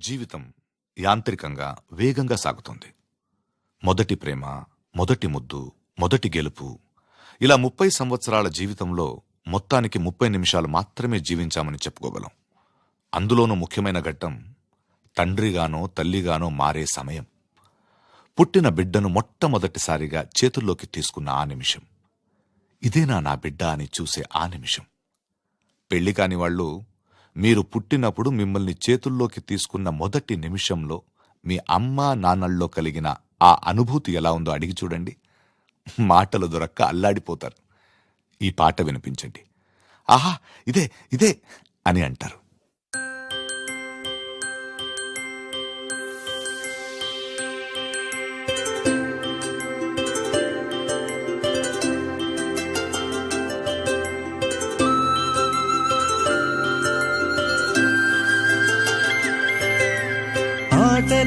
జీవితం యాంత్రికంగా వేగంగా సాగుతుంది. మొదటి ప్రేమ మొదటి ముద్దు మొదటి గెలుపు. ఇలా ముప్పై సంవత్సరాల జీవితంలో మొత్తానికి ముప్పై నిమిషాలు మాత్రమే జీవించామని చెప్పుకోగలం. అందులోనూ ముఖ్యమైన ఘట్టం తండ్రిగానో తల్లిగానో మారే సమయం. పుట్టిన బిడ్డను మొట్టమొదటిసారిగా చేతుల్లోకి తీసుకున్న ఆ నిమిషం. ఇదేనా నా బిడ్డ అని చూసే ఆ నిమిషం. పెళ్ళి కాని వాళ్ళు మీరు పుట్టినప్పుడు మిమ్మల్ని చేతుల్లోకి తీసుకున్న మొదటి నిమిషంలో మీ అమ్మా నాన్నల్లో కలిగిన ఆ అనుభూతి ఎలా ఉందో అడిగి చూడండి. మాటలు దొరక్క అల్లాడిపోతారు. ఈ పాట వినిపించండి. ఆహా ఇదే ఇదే అని అంటారు.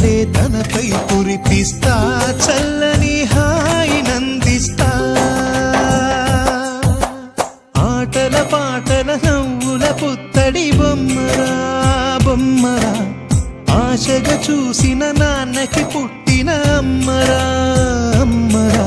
వెన్నెలే తనపై కురిపిస్తా చల్లని హాయి నందిస్తా. ఆటల పాటల నవ్వుల పుత్తడి బొమ్మరా బొమ్మరా. ఆశగా చూసిన నాన్నకి పుట్టిన అమ్మరా అమ్మరా.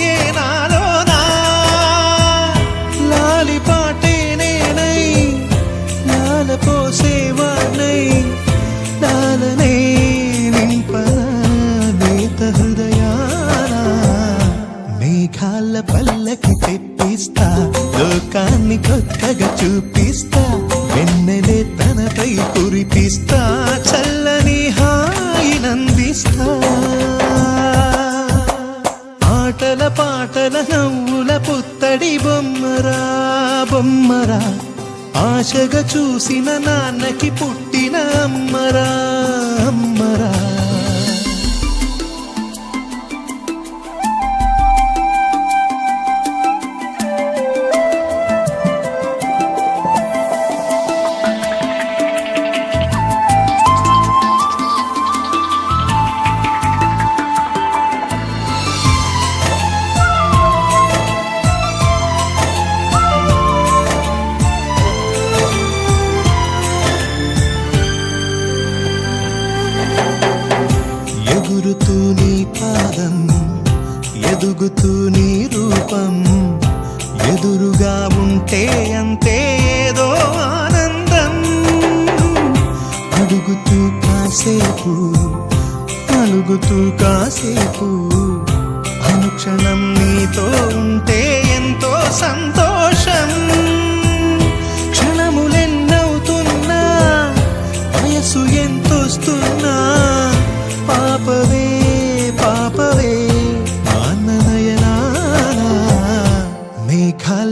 అందిస్తా చల్లని హాయినందిస్తా ఆటల పాటల నవ్వుల పుత్తడి బొమ్మరా బొమ్మరా. ఆశగా చూసిన నాన్నకి పుట్టిన అమ్మరా అమ్మరా. వెలుగుతూ నీ రూపం. ఎదురుగా ఉంటే అంతే ఏదో ఆనందం. అడుగుతూ కాసేపు అలుగుతూ కాసేపు. అనుక్షణం నీతో ఉంటే ఎంతో సంతోషం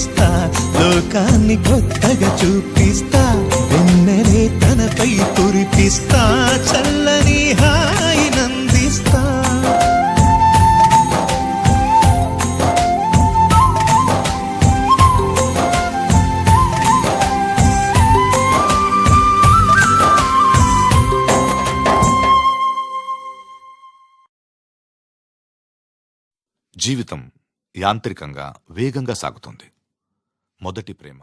అందిస్తా లోకాన్ని కొత్తగా చూపిస్తా. వెన్నెలే తనపై కురిపిస్తా. చల్లని హాయినందిస్తా జీవితం యాంత్రికంగా వేగంగా సాగుతుంది. మొదటి ప్రేమ.